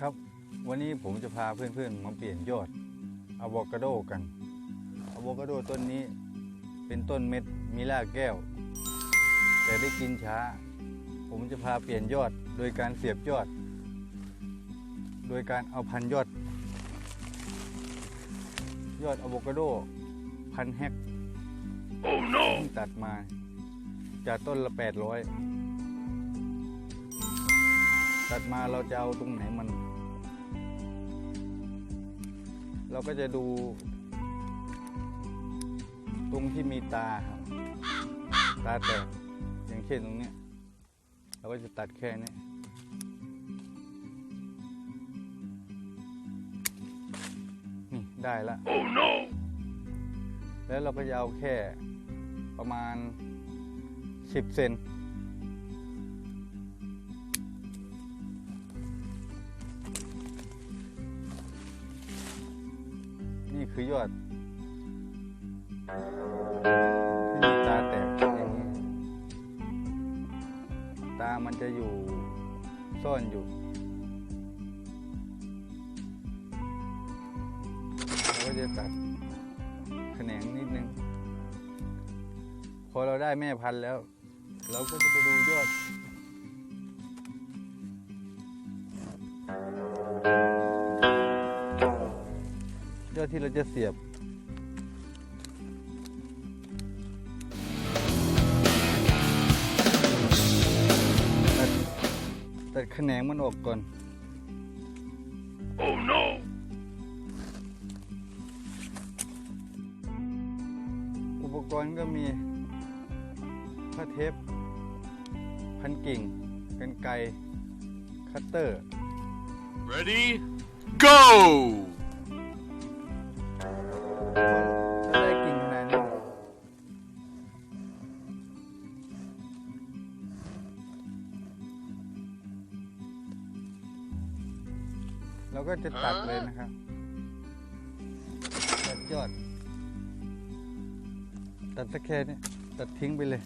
ครับ วันนี้ผมจะพาเพื่อนๆมาเปลี่ยนยอดอะโวคาโดกันอะโวคาโดต้นนี้เป็นต้นเม็ดมีรากแก้ว แต่ได้กินช้า ผมจะพาเปลี่ยนยอดโดยการเสียบยอด โดยการเอาพันยอด ยอดอะโวคาโดพันแฮก oh, no. ตัดมา จากต้นละ 800 ตัดมาเราจะเอาตรงไหนมัน เราก็จะดู ตรงที่มีตาครับ ตาแตกอย่างเช่นตรงนี้เราก็จะตัดแค่นี้นี่ได้ละ Oh no! แล้วเราก็จะเอาแค่ประมาณ 10 เซน คือยอดที่ตาแตกอย่างนี้ตามันจะอยู่ซ่อนอยู่ก็จะตัดแขนงนิดนึง พอเราได้แม่พันธุ์แล้ว เราก็จะไปดูยอด ยอดที่เราจะเสียบตัดตัดแขนงมันออกก่อน Oh no! อุปกรณ์ก็มีผ้าเทป พันกิ่ง กันไกรคัตเตอร์ Ready? Go! ถ้าได้กิ่งขนาดนี้เราก็จะตัดเลยนะครับ ตัดยอด ตัดตะแค่นี้ตัดทิ้งไปเลย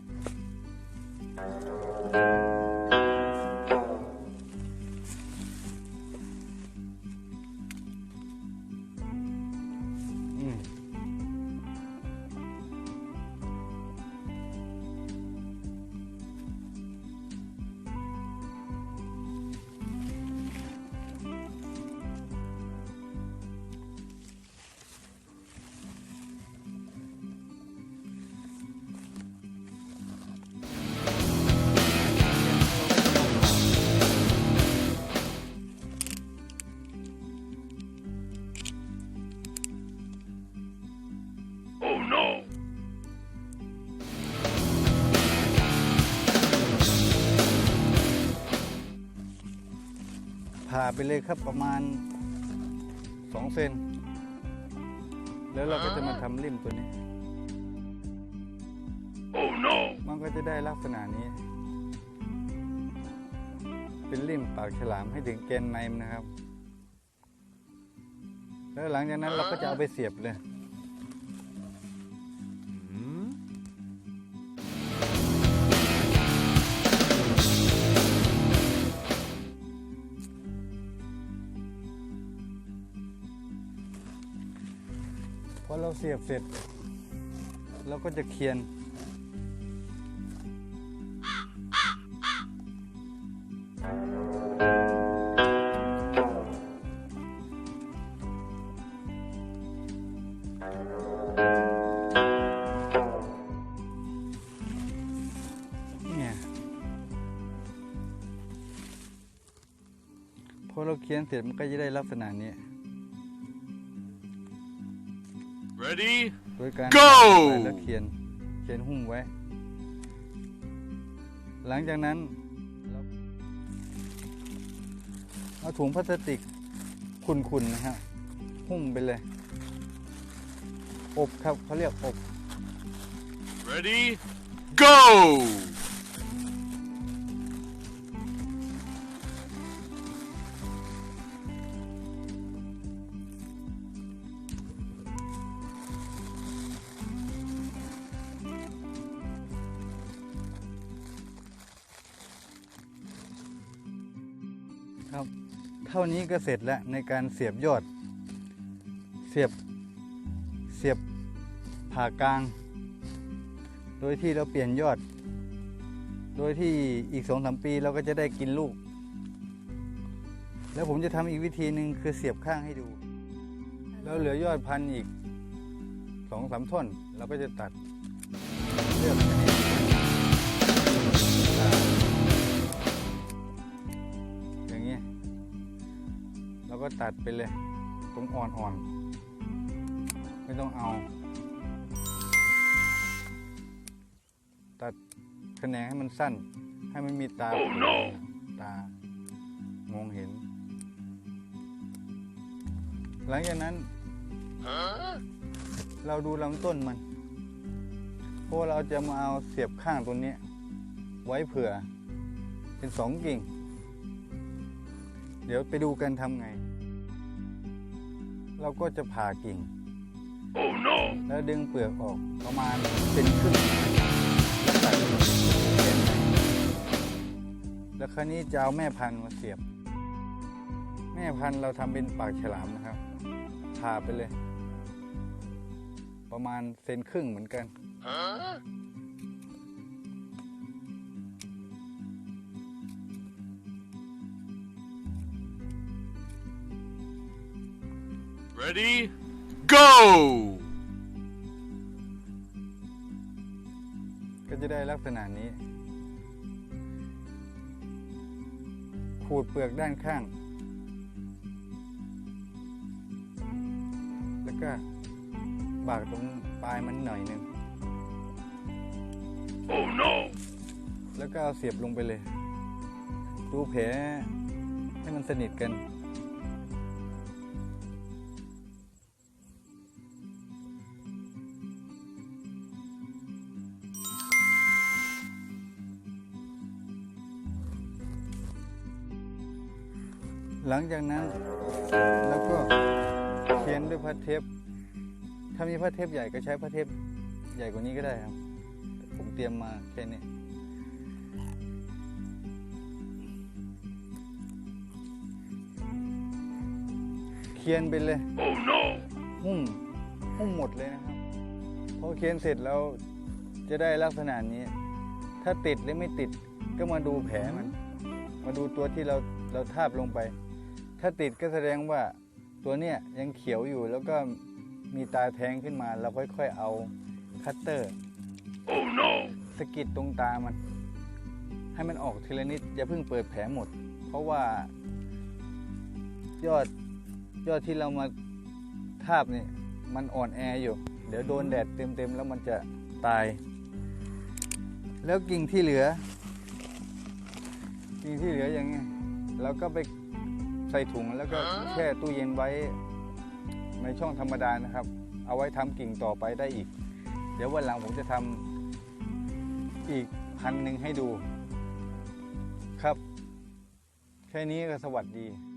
ไปเลยครับประมาณ2เซนแล้วเราก็จะมาทำริมตัวนี้ Oh no! มันก็จะได้ลักษณะนี้ เป็นริมปากฉลามให้ถึงแกนในมันนะครับ แล้วหลังจากนั้นเราก็จะเอาไปเสียบเลย เสียบเสร็จเราก็จะเคียน เนี่ยพอเราเคียนเสร็จมันก็จะได้ลักษณะนี้ Ready? โดยการ Go ใส่แล้วเขียนเขียนหุ้มไว้ หลังจากนั้นเราเอาถุงพลาสติกคุนๆนะฮะหุ้มไปเลย อบครับเขาเรียกอบ Ready? Go! ครับ เท่านี้ก็เสร็จแล้วในการเสียบยอด เสียบเสียบผ่ากลาง โดยที่เราเปลี่ยนยอด โดยที่อีกสองสามปีเราก็จะได้กินลูก แล้วผมจะทำอีกวิธีหนึ่งคือเสียบข้างให้ดู แล้วเหลือยอดพันธุ์อีกสองสามท่อนเราก็จะตัดเลือก เราก็ตัดไปเลย ตรงอ่อนๆ ไม่ต้องเอา ตัดแขนงให้มันสั้น ให้มันมีตา Oh no ตามองเห็น หลังจากนั้น Huh? เราดูลำต้นมัน เพราะว่าเราจะมาเอาเสียบข้างตัวเนี้ยไว้เผื่อ เป็นสองกิ่ง เดี๋ยวไปดูกันทำไง เราก็จะผ่ากิ่ง Oh no! แล้วดึงเปลือกออกประมาณเป็นครึ่งแล้วตัดเส้นแล้วคราวนี้จะเอาแม่พันธุ์มาเสียบ แม่พันธุ์เราทำเป็นปากฉลามนะครับผ่าไปเลย ประมาณเซนครึ่งเหมือนกัน Huh? Ready? Go! ก็จะได้ลักษณะนี้ ขูดเปลือกด้านข้าง แล้วก็บากตรงปลายมันหน่อยหนึ่ง Oh no! แล้วก็เอาเสียบลงไปเลย ดูแผลให้มันสนิทกัน หลังจากนั้นแล้วก็เขียนด้วยผ้าเทป ถ้ามีผ้าเทปใหญ่ก็ใช้ผ้าเทปใหญ่กว่านี้ก็ได้ครับ ผมเตรียมมาแค่นี้เขียนไปเลย Oh no! หุ้มหุ้มหมดเลยนะครับพอเขียนเสร็จแล้วจะได้ลักษณะนี้ ถ้าติดหรือไม่ติดก็มาดูแผลมัน มาดูตัวที่เราเราทาบลงไป ถ้าติดก็แสดงว่าตัวเนี้ยยังเขียวอยู่แล้วก็มีตาแทงขึ้นมาเราค่อยๆเอาคัตเตอร์ Oh no! สกิดตรงตามัน ให้มันออกทีละนิดอย่าเพิ่งเปิดแผลหมด เพราะว่า ยอดยอดที่เรามาทาบนี่มันอ่อนแออยู่ เดี๋ยวโดนแดดเต็มๆแล้วมันจะตาย แล้วกิ่งที่เหลือ กิ่งที่เหลืออย่างเงี้ยเราก็ไป ใส่ถุงแล้วก็แช่ตู้เย็นไว้ในช่องธรรมดานะครับ เอาไว้ทำกิ่งต่อไปได้อีก เดี๋ยววันหลังผมจะทำอีกพันหนึ่งให้ดูครับ แค่นี้ก็สวัสดี Oh no!